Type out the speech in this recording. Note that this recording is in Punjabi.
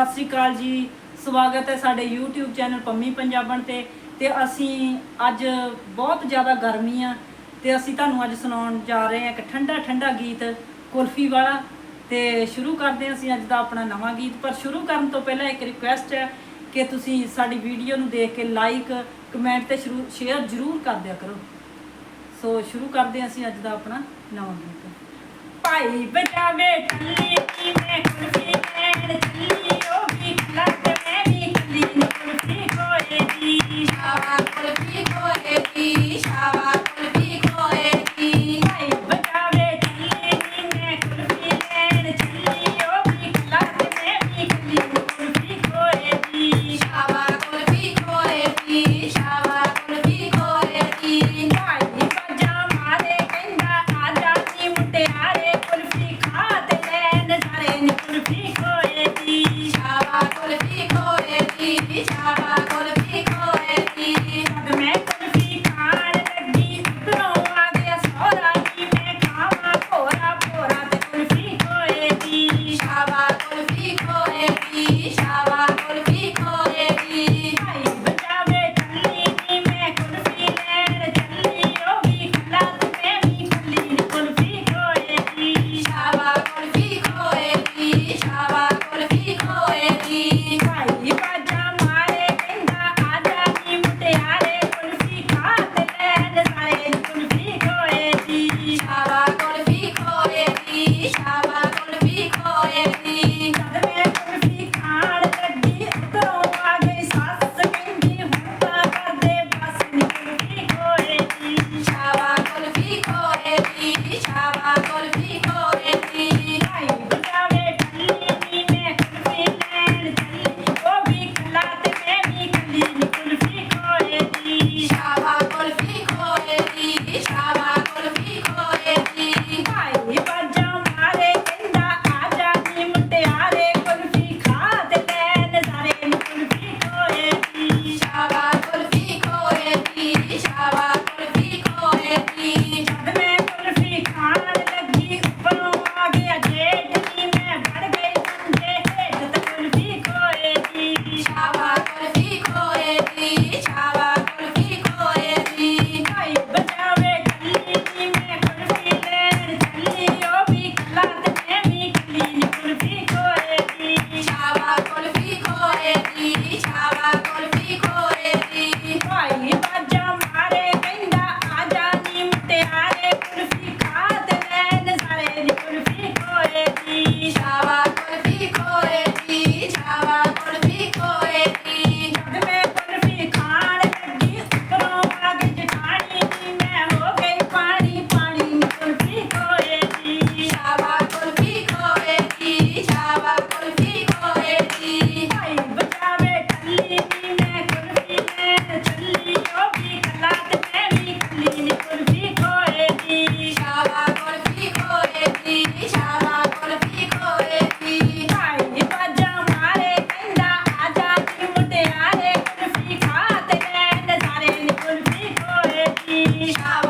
ਸਤਿ ਸ੍ਰੀ ਅਕਾਲ ਜੀ। ਸਵਾਗਤ ਹੈ ਸਾਡੇ YouTube ਚੈਨਲ ਪੰਮੀ ਪੰਜਾਬਣ ਤੇ। ਤੇ ਅਸੀਂ ਅੱਜ ਬਹੁਤ ਜ਼ਿਆਦਾ ਗਰਮੀ ਆ ਤੇ ਅਸੀਂ ਤੁਹਾਨੂੰ ਅੱਜ ਸੁਣਾਉਣ ਜਾ ਰਹੇ ਹਾਂ ਇੱਕ ਠੰਡਾ ਠੰਡਾ ਗੀਤ ਕੁਲਫੀ ਵਾਲਾ। ਤੇ ਸ਼ੁਰੂ ਕਰਦੇ ਹਾਂ ਅਸੀਂ ਅੱਜ ਦਾ ਆਪਣਾ ਨਵਾਂ ਗੀਤ। ਪਰ ਸ਼ੁਰੂ ਕਰਨ ਤੋਂ ਪਹਿਲਾਂ ਇੱਕ ਰਿਕੁਐਸਟ ਹੈ ਕਿ ਤੁਸੀਂ ਸਾਡੀ ਵੀਡੀਓ ਨੂੰ ਦੇਖ ਕੇ ਲਾਈਕ ਕਮੈਂਟ ਤੇ ਸ਼ੇਅਰ ਜ਼ਰੂਰ ਕਰ ਦਿਆ ਕਰੋ। ਸੋ ਸ਼ੁਰੂ ਕਰਦੇ ਹਾਂ ਅਸੀਂ ਅੱਜ ਦਾ ਆਪਣਾ ਨਵਾਂ ਗੀਤ। ਭਾਈ ਬਜਾਵੇ ਟੱਲੀ ਨੀ ਮੈਂ ਕੁਲਫੀ ਲੈਣ? じゃ Yeah.